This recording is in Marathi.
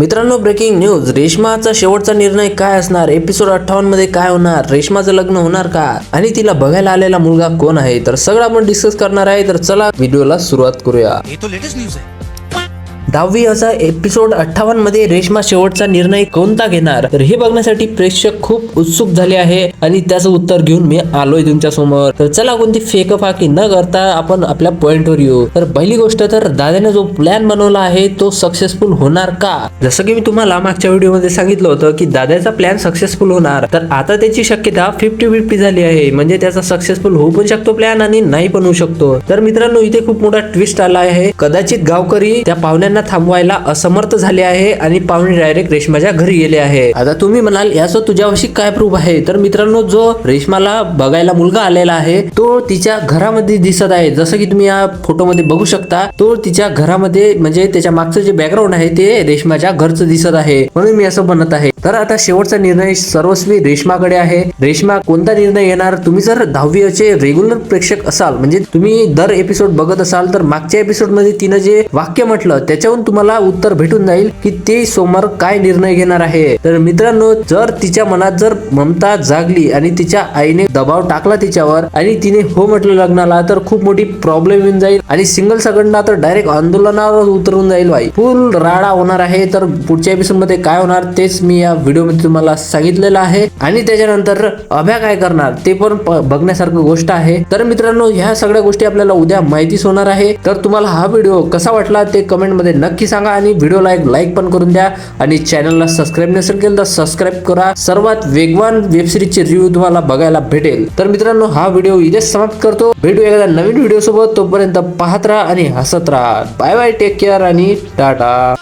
मित्रांनो ब्रेकिंग न्यूज रेशमाचा शेवटचा निर्णय काय असणार? एपिसोड अठ्ठावन्नमध्ये काय होणार? रेशमाचं लग्न होणार का? आणि तिला बघायला आलेला मुलगा कोण आहे? तर सगळं आपण डिस्कस करणार आहे. तर चला व्हिडिओला सुरुवात करूया. हे तो लेटेस्ट न्यूज आहे. दहावी असा एपिसोड अठ्ठावन्नमध्ये रेशमा शेवटचा निर्णय कोणता घेणार? तर हे बघण्यासाठी प्रेक्षक खूप उत्सुक झाले आहे आणि त्याचं उत्तर घेऊन मी आलोय तुमच्यासमोर. तर चला कोणती फेकफाकी न करता आपण आपल्या पॉइंटवर येऊ. तर पहिली गोष्ट तर दादाने जो प्लॅन बनवला आहे तो सक्सेसफुल होणार का? जसं की मी तुम्हाला मागच्या व्हिडिओमध्ये सांगितलं होतं की दादाचा प्लॅन सक्सेसफुल होणार. तर आता त्याची शक्यता फिफ्टी फिफ्टी झाली आहे. म्हणजे त्याचा सक्सेसफुल होऊ पण शकतो प्लॅन आणि नाही पण होऊ शकतो. तर मित्रांनो इथे खूप मोठा ट्विस्ट आला आहे. कदाचित गावकरी त्या पाहुण्यांना थांबवायला असमर्थ झाले आहे आणि पाहुणे डायरेक्ट रेशमाच्या घरी गेले आहे. आता तुम्ही म्हणाल याचं तुझ्यापाशी काय प्रूफ आहे? तर मित्रांनो जो रेशमाला बघायला मुलगा आलेला आहे तो तिच्या घरामध्ये दिसत आहे. जसं की तुम्ही या फोटोमध्ये बघू शकता तो तिच्या घरामध्ये म्हणजे त्याच्या मागचं जे बॅकग्राऊंड आहे ते रेशमाच्या घरचं दिसत आहे. म्हणून मी असं म्हणत आहे. तर आता शेवटचा निर्णय सर्वस्वी रेशमाकडे आहे. रेशमा कोणता निर्णय येणार तुम्ही जर दहावीचे रेग्युलर प्रेक्षक असाल म्हणजे तुम्ही दर एपिसोड बघत असाल तर मागच्या एपिसोडमध्ये तिनं जे वाक्य म्हटलं त्याच्या त्याच्यावरून तुम्हाला उत्तर भेटून जाईल की ते सोमवार काय निर्णय घेणार आहे. तर मित्रांनो जर तिच्या मनात जर ममता जागली आणि तिच्या आईने दबाव टाकला तिच्यावर आणि तिने हो म्हटलं लग्नाला तर खूप मोठी प्रॉब्लेम येऊन जाईल आणि सिंगल सगळ्यांना तर डायरेक्ट आंदोलनावर उतरून जाईल भाई. फुल राडा होणार आहे तर पुढच्या एपिसोडमध्ये काय होणार तेच मी या व्हिडिओमध्ये तुम्हाला सांगितलेलं आहे. आणि त्याच्यानंतर अभ्या काय करणार ते पण बघण्यासारखं गोष्ट आहे. तर मित्रांनो ह्या सगळ्या गोष्टी आपल्याला उद्या माहितीच होणार आहे. तर तुम्हाला हा व्हिडिओ कसा वाटला ते कमेंटमध्ये नक्की सांगा आणि व्हिडिओला एक लाईक पण करून द्या. आणि चॅनलला सबस्क्राईब नसेल केलं तर सबस्क्राईब करा. सर्वात वेगवान वेबसिरीजचे रिव्ह्यू तुम्हाला बघायला भेटेल. तर मित्रांनो हा व्हिडिओ इथेच समाप्त करतो. भेटू एखाद्या नवीन व्हिडिओ सोबत. तोपर्यंत पाहत राहा आणि हसत राहा. बाय बाय टेक केअर आणि टाटा.